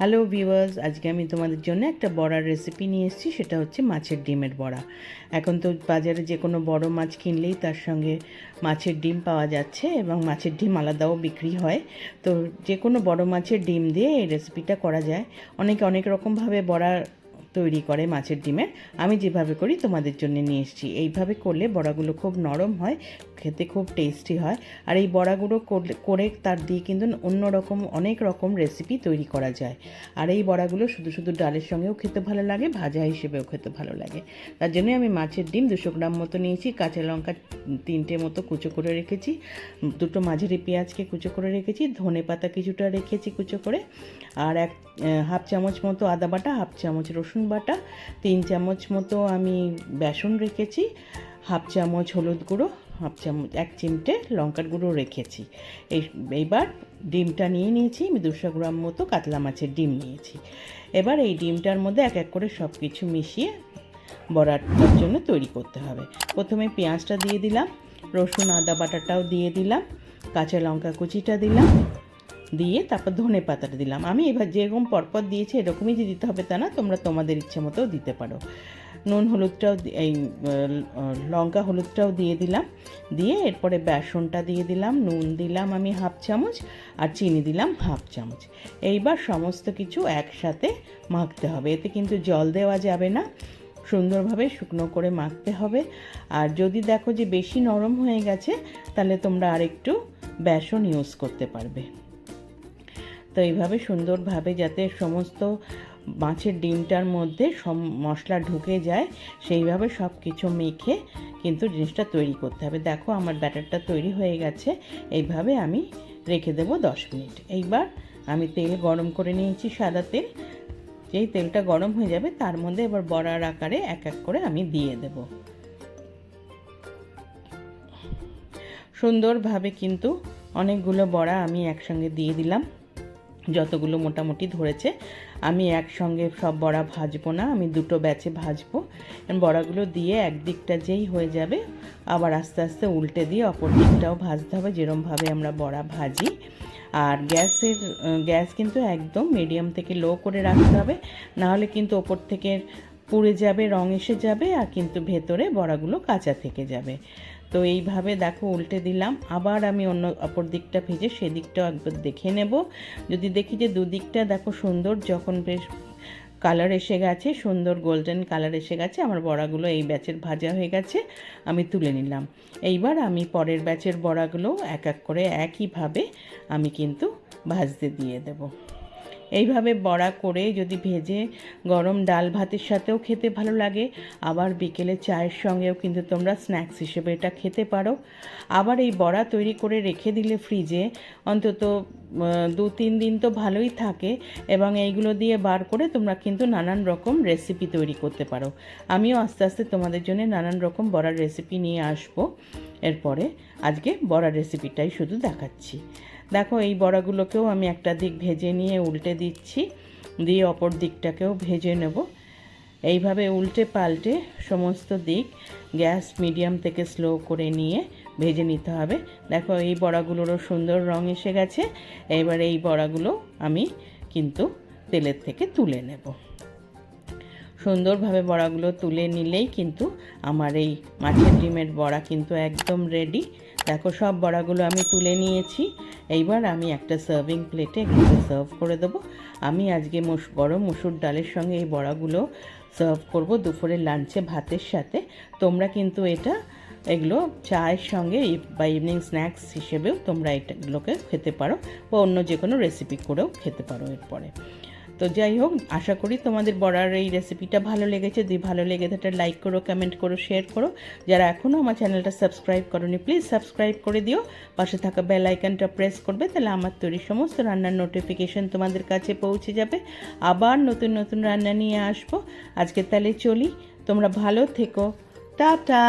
Hello viewers আজকে আমি তোমাদের জন্য একটা বড়ার রেসিপি নিয়ে এসেছি, সেটা হচ্ছে মাছের ডিমের বড়া। এখন তো বাজারে যে কোনো বড় মাছ কিনলেই তার সঙ্গে মাছের ডিম পাওয়া যাচ্ছে এবং মাছের ডিম আলাদাও বিক্রি হয়। তো যে কোনো বড় মাছের ডিম দিয়ে এই রেসিপিটা করা যায়। অনেকে অনেক রকমভাবে বড়া তৈরি করে মাছের ডিমের আমি যেভাবে করি তোমাদের জন্য নিয়ে এসেছি। এইভাবে করলে বড়াগুলো খুব নরম হয়, খেতে খুব টেস্টি হয়। আর এই বড়াগুলো করে তার দিয়ে কিন্তু অন্য রকম অনেক রকম রেসিপি তৈরি করা যায়। আর এই বড়াগুলো শুধু শুধু ডালের সঙ্গেও খেতে ভালো লাগে, ভাজা হিসেবেও খেতে ভালো লাগে। তার জন্য আমি মাছের ডিম দুশো গ্রাম মতো নিয়েছি। কাঁচা লঙ্কা তিনটে মতো কুচো করে রেখেছি। দুটো মাঝারি পেঁয়াজকে কুচো করে রেখেছি। ধনে পাতা কিছুটা রেখেছি কুচো করে। আর এক হাফ চামচ মতো আদা বাটা, হাফ চামচ রসুন বাটা, তিন চামচ মতো আমি বেসন রেখেছি, হাফ চামচ হলুদ গুঁড়ো, হাফ চামচ, এক চিমটে লঙ্কার গুঁড়ো রেখেছি। এই, এইবার ডিমটা নিয়ে নিয়েছি, আমি দুশো গ্রাম মতো কাতলা মাছের ডিম নিয়েছি। এবার এই ডিমটার মধ্যে এক এক করে সব কিছু মিশিয়ে বড়াটার জন্য তৈরি করতে হবে। প্রথমে পেঁয়াজটা দিয়ে দিলাম, রসুন, আদা বাটাটাও দিয়ে দিলাম, কাঁচা লঙ্কা কুচিটা দিলাম দিয়ে তারপর ধনে পাতাটা দিলাম। আমি এবার যেরকম পরপর দিয়েছি, এরকমই যে দিতে হবে তা না, তোমরা তোমাদের ইচ্ছে মতো দিতে পারো। নুন হলুদটাও এই লঙ্কা হলুদটাও দিয়ে দিলাম। দিয়ে এরপরে বেসনটা দিয়ে দিলাম, নুন দিলাম আমি হাফ চামচ আর চিনি দিলাম হাফ চামচ। এইবার সমস্ত কিছু একসাথে মাখতে হবে। এতে কিন্তু জল দেওয়া যাবে না, সুন্দরভাবে শুকনো করে মাখতে হবে। আর যদি দেখো যে বেশি নরম হয়ে গেছে, তাহলে তোমরা আরেকটু বেসন ইউজ করতে পারবে। তো এইভাবে সুন্দরভাবে যাতে সমস্ত মাছের ডিমটার মধ্যে সব মশলা ঢুকে যায়, সেইভাবে সব কিছু মেখে কিন্তু জিনিসটা তৈরি করতে হবে। দেখো আমার ব্যাটারটা তৈরি হয়ে গেছে, এইভাবে আমি রেখে দেবো দশ মিনিট। এইবার আমি তেল গরম করে নিয়েছি সাদা তেল। যেই তেলটা গরম হয়ে যাবে তার মধ্যে এবার বড়ার আকারে এক এক করে আমি দিয়ে দেব। সুন্দরভাবে কিন্তু অনেকগুলো বড়া আমি একসঙ্গে দিয়ে দিলাম। যতগুলো মোটামুটি ধরেছে, আমি একসঙ্গে সব বড়া ভাজবো না, আমি দুটো ব্যাচে ভাজবো। বড়াগুলো দিয়ে একদিকটা যেই হয়ে যাবে, আবার আস্তে আস্তে উল্টে দিয়ে অপর দিকটাও ভাজতে হবে, যেরমভাবে আমরা বড়া ভাজি। আর গ্যাসের গ্যাস কিন্তু একদম মিডিয়াম থেকে লো করে রাখতে হবে, নাহলে কিন্তু ওপর থেকে পুড়ে যাবে, রং এসে যাবে আর কিন্তু ভেতরে বড়াগুলো কাঁচা থেকে যাবে। তো এইভাবে দেখো উল্টে দিলাম। আবার আমি অন্য অপর দিকটা ভেজে সেদিকটাও একবার দেখে নেব। যদি দেখি যে দুদিকটা দেখো সুন্দর, যখন বেশ কালার এসে গেছে, সুন্দর গোল্ডেন কালার এসে গেছে, আমার বড়াগুলো এই ব্যাচের ভাজা হয়ে গেছে, আমি তুলে নিলাম। এইবার আমি পরের ব্যাচের বড়াগুলো এক এক করে একইভাবে আমি কিন্তু ভাজতে দিয়ে দেবো। এইভাবে বড়া করে যদি ভেজে গরম ডাল ভাতের সাথেও খেতে ভালো লাগে, আবার বিকেলে চায়ের সঙ্গেও কিন্তু তোমরা স্ন্যাক্স হিসেবে এটা খেতে পারো। আবার এই বড়া তৈরি করে রেখে দিলে ফ্রিজে অন্তত দু তিন দিন তো ভালোই থাকে এবং এইগুলো দিয়ে বার করে তোমরা কিন্তু নানান রকম রেসিপি তৈরি করতে পারো। আমিও আস্তে আস্তে তোমাদের জন্য নানান রকম বড়ার রেসিপি নিয়ে আসব। এরপরে আজকে বড়ার রেসিপিটাই শুধু দেখাচ্ছি। দেখো, এই বড়াগুলোকেও আমি একটা দিক ভেজে নিয়ে উল্টে দিচ্ছি, দিয়ে অপর দিকটাকেও ভেজে নেব। এইভাবে উল্টে পাল্টে সমস্ত দিক গ্যাস মিডিয়াম থেকে স্লো করে নিয়ে ভেজে নিতে হবে। দেখো, এই বড়াগুলোরও সুন্দর রং এসে গেছে। এবার এই বড়াগুলো আমি কিন্তু তেলের থেকে তুলে নেব। সুন্দরভাবে বড়াগুলো তুলে নিলেই কিন্তু আমার এই মাছের ডিমের বড়া কিন্তু একদম রেডি দেখো, সব বড়াগুলো আমি তুলে নিয়েছি। এইবার আমি একটা সার্ভিং প্লেটে এগুলোকে সার্ভ করে দেবো। আমি আজকে মুস, গরম মুসুর ডালের সঙ্গে এই বড়াগুলো সার্ভ করব দুপুরের লাঞ্চে ভাতের সাথে। তোমরা কিন্তু এটা, এগুলো চায়ের সঙ্গে বা ইভিনিং স্ন্যাক্স হিসেবেও তোমরা এটাগুলোকে খেতে পারো বা অন্য যে কোনো রেসিপি করেও খেতে পারো এরপরে। তো যাই হোক, আশা করি তোমাদের বড়ার এই রেসিপিটা ভালো লেগেছে। যদি ভালো লেগে থাকে লাইক করো কমেন্ট করো শেয়ার করো। যারা এখনও আমার চ্যানেলটা সাবস্ক্রাইব করোনি প্লিজ সাবস্ক্রাইব করে দিও। পাশে থাকা বেল আইকনটা প্রেস করবে, তাহলে আমার তৈরি সমস্ত রান্নার নোটিফিকেশন তোমাদের কাছে পৌঁছে যাবে। আবার নতুন নতুন রান্না নিয়ে আসব। আজকে তাহলে চলি। তোমরা ভালো থেকো। টাটা!